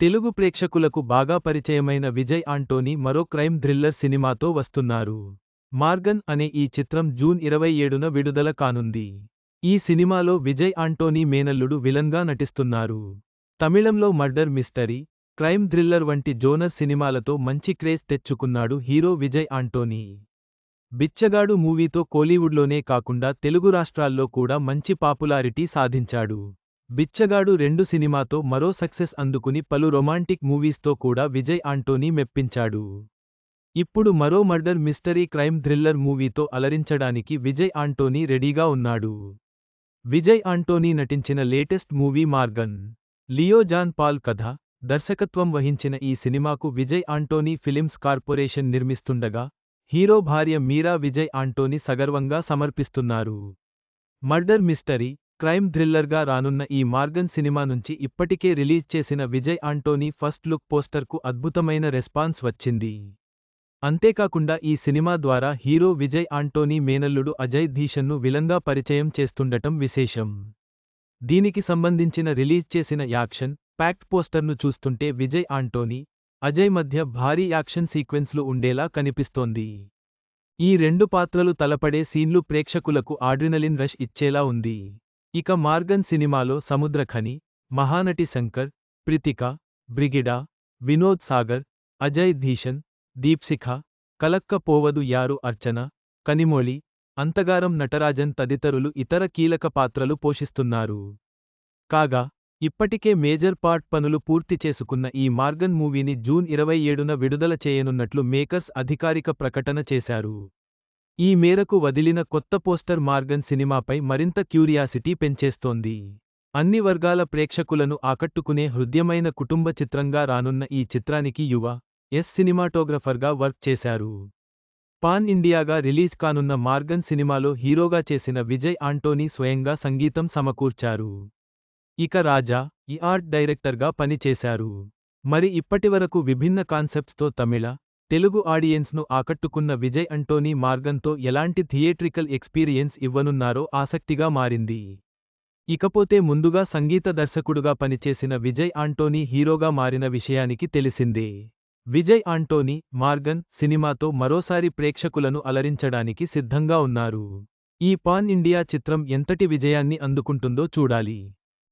తెలుగు ప్రేక్షకులకు బాగా పరిచయమైన విజయ్ ఆంటోనీ మరో క్రైమ్ థ్రిల్లర్ సినిమాతో వస్తున్నారు. మార్గన్ అనే ఈ చిత్రం జూన్ ఇరవై ఏడున విడుదల కానుంది. ఈ సినిమాలో విజయ్ ఆంటోనీ మేనల్లుడు విలన్గా నటిస్తున్నారు. తమిళంలో మర్డర్ మిస్టరీ క్రైమ్ థ్రిల్లర్ వంటి జోనర్ సినిమాలతో మంచి క్రేజ్ తెచ్చుకున్నాడు హీరో విజయ్ ఆంటోనీ. బిచ్చగాడు మూవీతో కోలీవుడ్లోనే కాకుండా తెలుగు రాష్ట్రాల్లో కూడా మంచి పాపులారిటీ సాధించాడు. బిచ్చగాడు రెండు సినిమాతో మరో సక్సెస్ అందుకుని పలు రొమాంటిక్ మూవీస్తో కూడా విజయ్ ఆంటోనీ మెప్పించాడు. ఇప్పుడు మరో మర్డర్ మిస్టరీ క్రైమ్ థ్రిల్లర్ మూవీతో అలరించడానికి విజయ్ ఆంటోనీ రెడీగా ఉన్నాడు. విజయ్ ఆంటోనీ నటించిన లేటెస్ట్ మూవీ మార్గన్ లియో జాన్ పాల్ కథ దర్శకత్వం వహించిన ఈ సినిమాకు విజయ్ ఆంటోనీ ఫిలిమ్స్ కార్పొరేషన్ నిర్మిస్తుండగా హీరో భార్య మీరా విజయ్ ఆంటోనీ సగర్వంగా సమర్పిస్తున్నారు. మర్డర్ మిస్టరీ క్రైమ్ థ్రిల్లర్గా రానున్న ఈ మార్గన్ సినిమా నుంచి ఇప్పటికే రిలీజ్ చేసిన విజయ్ ఆంటోనీ ఫస్ట్ లుక్ పోస్టర్కు అద్భుతమైన రెస్పాన్స్ వచ్చింది. అంతేకాకుండా ఈ సినిమా ద్వారా హీరో విజయ్ ఆంటోనీ మేనల్లుడు అజయ్ ధీషన్ను విలంగా పరిచయం చేస్తుండటం విశేషం. దీనికి సంబంధించిన రిలీజ్ చేసిన యాక్షన్ ప్యాక్ట్ పోస్టర్ను చూస్తుంటే విజయ్ ఆంటోనీ అజయ్ మధ్య భారీ యాక్షన్ సీక్వెన్స్లు ఉండేలా కనిపిస్తోంది. ఈ రెండు పాత్రలు తలపడే సీన్లు ప్రేక్షకులకు ఆడ్రినలిన్ రష్ ఇచ్చేలా ఉంది. ఇక మార్గన్ సినిమాలో సముద్రఖని మహానటి శంకర్ ప్రితిక బ్రిగిడా వినోద్ సాగర్ అజయ్ ధీషన్ దీప్శిఖ కలక్క పోవదు యారు అర్చన కనిమొళి అంతగారం నటరాజన్ తదితరులు ఇతర కీలక పాత్రలు పోషిస్తున్నారు. కాగా ఇప్పటికే మేజర్ పార్ట్ పనులు పూర్తి చేసుకున్న ఈ మార్గన్ మూవీని జూన్ ఇరవై ఏడున విడుదల చేయనున్నట్లు మేకర్స్ అధికారిక ప్రకటన చేశారు. ఈ మేరకు వదిలిన కొత్త పోస్టర్ మార్గన్ సినిమాపై మరింత క్యూరియాసిటీ పెంచేస్తోంది. అన్ని వర్గాల ప్రేక్షకులను ఆకట్టుకునే హృద్యమైన కుటుంబ చిత్రంగా రానున్న ఈ చిత్రానికి యువ ఎస్ సినిమాటోగ్రఫర్గా వర్క్ చేశారు. పాన్ ఇండియాగా రిలీజ్ కానున్న మార్గన్ సినిమాలో హీరోగా చేసిన విజయ్ ఆంటోనీ స్వయంగా సంగీతం సమకూర్చారు. ఇక రాజా ఈ ఆర్ట్ డైరెక్టర్గా పనిచేశారు. మరి ఇప్పటివరకు విభిన్న కాన్సెప్ట్స్తో తమిళ తెలుగు ఆడియన్స్ను ఆకట్టుకున్న విజయ్ అంటోనీ మార్గంతో ఎలాంటి థియేట్రికల్ ఎక్స్పీరియన్స్ ఇవ్వనున్నారో ఆసక్తిగా మారింది. ఇకపోతే ముందుగా సంగీత దర్శకుడుగా పనిచేసిన విజయ్ ఆంటోనీ హీరోగా మారిన విషయానికి తెలిసిందే. విజయ్ ఆంటోనీ మార్గన్ సినిమాతో మరోసారి ప్రేక్షకులను అలరించడానికి సిద్ధంగా ఉన్నారు. ఈ పాన్ ఇండియా చిత్రం ఎంతటి విజయాన్ని అందుకుంటుందో చూడాలి.